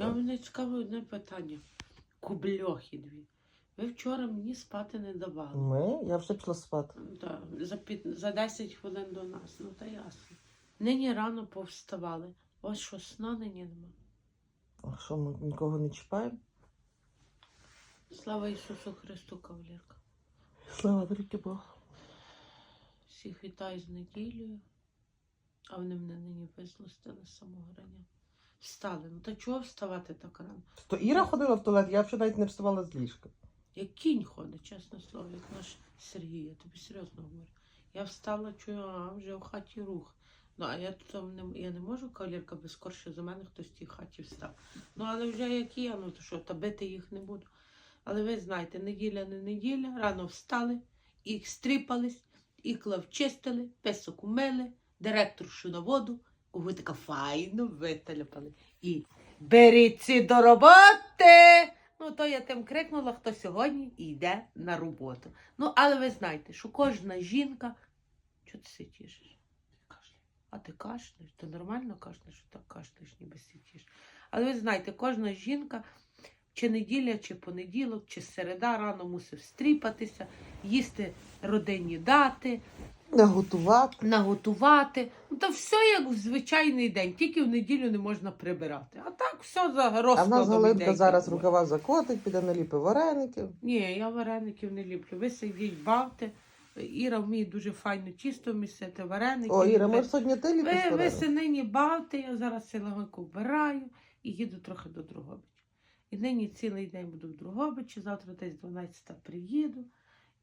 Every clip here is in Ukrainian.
Я мене цікаве одне питання. Кубльохи дві. Ви вчора мені спати не давали. Ми? Я вже пішла спати. Да, за, під, за 10 хвилин до нас, ну та ясно. Нині рано повставали. Вас що, сна нині нема? А що, ми нікого не чіпаємо? Слава Ісусу Христу, кавалерка. Слава тобі Богу. Всіх вітаю з неділею. А вони мене нині вислостили з самого рання. Встали. Ну та чого вставати так рано? То Іра ходила в туалет, я взагалі навіть не вставала з ліжка. Як кінь ходить, чесне слово, як наш Сергій, я тобі серйозно говорю. Я встала, чую, а вже в хаті рух. Ну, а я тут не, я не можу, кавалерка, без скорше за мене хтось в тій хаті встав. Ну, але вже як я, ну то що, та бити їх не буду. Але ви знаєте, неділя не неділя, рано встали, і стріпались, ікла вчистили, песок умили, директоршу на воду, ви така файно виталяпали. І беріться до роботи! Ну, то я тим крикнула, хто сьогодні йде на роботу. Ну, але ви знаєте, що кожна жінка. Чого ти сидиш? А ти кашляєш? Ти нормально кашляєш, що так кашляєш, ніби сидиш. Але ви знаєте, кожна жінка, чи неділя, чи понеділок, чи середа рано мусить стріпатися, їсти родинні дати, Не готувати. наготувати. То все як в звичайний день, тільки в неділю не можна прибирати. А так все за А в нас Галинка зараз як рукава закотить, піде наліпи вареників. ні, я вареників не ліплю. Ви сидіть, бавте. Іра вміє дуже файно тісто місити, вареники. О, Іра, ви, може сьогодні ти ліпиш ви, ви вареники? се нині бавте, я зараз силовику вбираю і їду трохи до Другобича. І нині цілий день буду в Другобичі, завтра десь 12 приїду.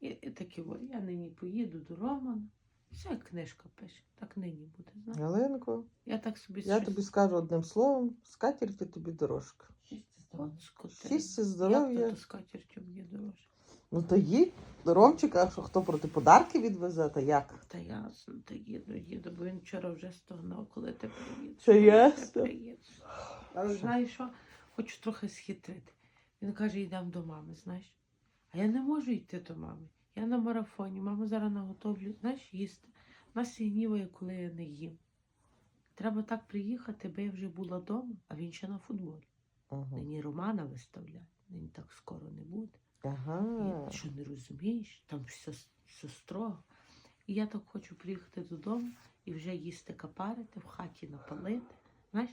І, і такі, о, я нині поїду до Романа. Все як книжка пише, так нині буде. знаєш. Галинко, Я так собі я щось- тобі скажу одним словом, скатерті тобі дорожка. От скотина. Щастя, Як здоров'я. то з катертю мені дорожче? Ну то їдь до Ромчика, а що хто проти подарки відвезе, та як? Та ясно, та їду, їду, бо він вчора вже стогнав, коли ти приїдеш. Це коли ясно. приїдеш. Але знаєш що? Хочу трохи схитрити. Він каже, йдемо до мами, знаєш. А я не можу йти до мами. Я на марафоні, мама зараз наготовлю, знаєш, їсти. Нас і гніває, коли я не їм. Треба так приїхати, бо я вже була вдома, а він ще на футболі. Ага. Нині Романа виставляє, нині так скоро не буде. ага. І що не розумієш, там все, все строго. І я так хочу приїхати додому і вже їсти капарити, в хаті напалити. Знаєш,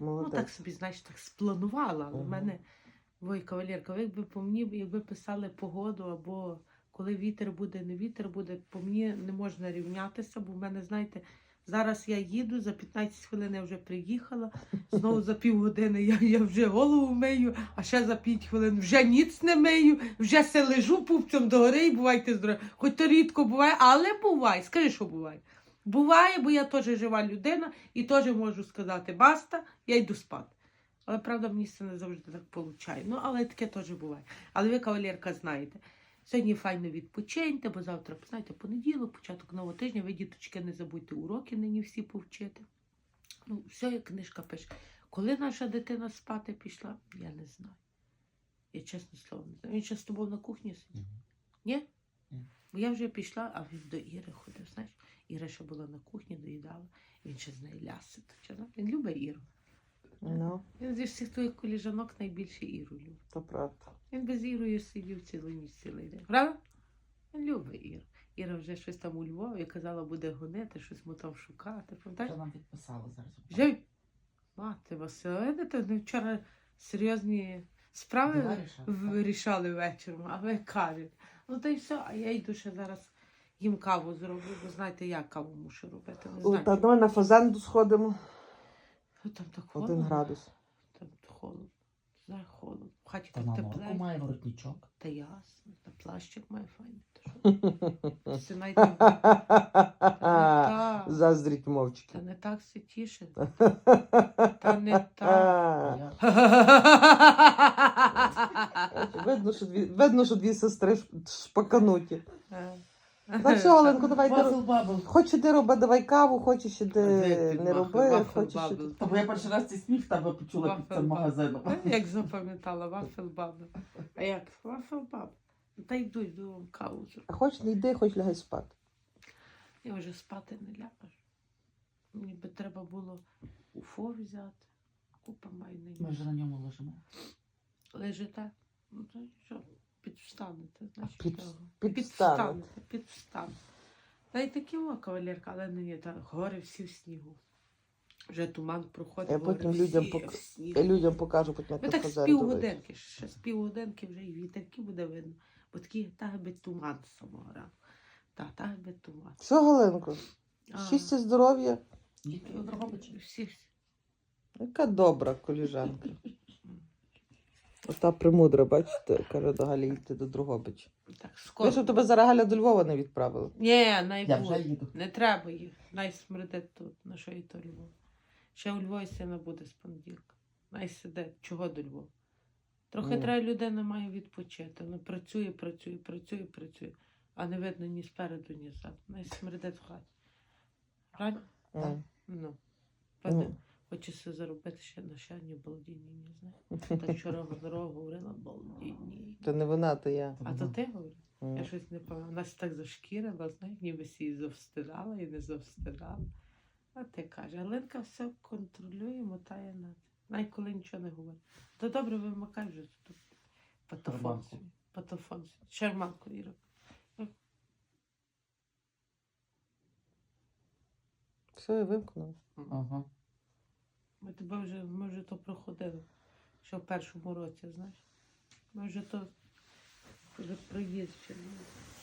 ну так собі, знаєш, так спланувала. В Мгм. мене, ой, кавалерка, ви якби по мені, якби писали погоду, або коли вітер буде, не вітер буде, по мені не можна рівнятися, бо в мене, знаєте, зараз я їду, за 15 хвилин я вже приїхала, знову за півгодини я, я вже голову мию, а ще за 5 хвилин вже ніц не мию, вже се лежу пупцем догори і бувайте здорові. Хоч то рідко буває, але буває. Скажи, що буває. Буває, бо я теж жива людина і теж можу сказати баста, я йду спати. Але правда, мені це не завжди так виходить. Ну, але таке теж буває. Але ви, кавалерка, знаєте, сьогодні файно відпочиньте, бо завтра, знаєте, понеділок, початок нового тижня, ви, діточки, не забудьте уроки нині всі повчити. Ну, все, як книжка пише. Коли наша дитина спати пішла, я не знаю. Я чесне слово не знаю. Він ще з тобою на кухні сидів. Ні? Ні. Бо я вже пішла, а він до Іри ходив, знаєш. Іра ще була на кухні, доїдала. Він ще з нею ляси. Він любить Іру. Ну, Він зі всіх твоїх коліжанок найбільше Іру любить. то правда. Він без Ірою сидів цілу ніч цілий день. Правда? Він любить Іру. Іра вже щось там у Львові казала, буде гонити, щось му там шукати. Пам'ятаєш? Що нам відписали зараз? Вже мати Василя, видите, вони вчора серйозні справи так? вирішали вечором, а ви кажуть. Ну та й все, а я йду ще зараз їм каву зроблю, бо знаєте, я каву мушу робити. Не знаю. Та давай на фазенду сходимо. Ну, Там так Один градус. Там холодно. Знаю, холодно. В хаті Та так на норку тепле. має воротничок. Та ясно. Та плащик має файний. Та що? Це навіть не вбив. Та Заздріть мовчки. Та не так все тішить. Та не так. А, Видно, що дві, видно, що дві сестри шпакануті. Так що, Оленко, давай ти. Хочеш іди роби, давай каву, хочеш іди Де ти не вафл- роби, хочеш іди. Та бо я перший раз цей сміх в тебе почула під цим магазином. Та Як запам'ятала, вафел баба. А як вафел баба? Та йду, йду вам каву зроблю. А хоч не йди, хоч лягай спати. Я вже спати не ляжу. Мені би треба було уфо взяти, купа маю на Ми вже на ньому лежимо. Лежите, ну то й що, підвстанете, значить Під- того. підвстанете. підвстанете, підвстанете. Та й такі о, кавалерка, але нині та гори всі в снігу. Вже туман проходить. Я гори потім всі людям в снігу. Я людям покажу, потім Ми як так з півгодинки, ще з півгодинки вже і вітерки буде видно. Бо такий так би туман з самого ранку. Та, так би туман. Все, Галинко, А, щастя, здоров'я. Всі. Яка добра коліжанка. Ота премудра, бачите, каже до Галі йти до Другобича. Так, Ви скоро. щоб тебе зараз Галя до Львова не відправила. Ні, най Я вже їду. Не треба їх. Най смердить тут, на що і то Львов. Ще у Львові сина буде з понеділка. Най сидить. Чого до Львова? Трохи Ну. треба людина має відпочити. Ну працює, працює, працює, працює. А не видно ні спереду, ні ззаду. Най смердить в хаті. Правильно? М. Ну. М. Хоче все заробити ще на щані балдінні, не знаю. Та вчора дорогу говорила балдінні. Це не вона, то я. А то ти говориш? М. Я щось не пам'ятаю. Вона так зашкірила, знаєш, ніби всі завстирала і не завстирала. А ти каже, Галинка все контролює, мотає на це. Навіть коли нічого не говорить. То добре, вимикай вже тут. Патофон. Патофон. Шарманку Іра. Все, я вимкнула. Ага. Ми тебе вже, ми вже то проходили. Ще в першому році, знаєш. Ми вже то вже проїзд ще. були.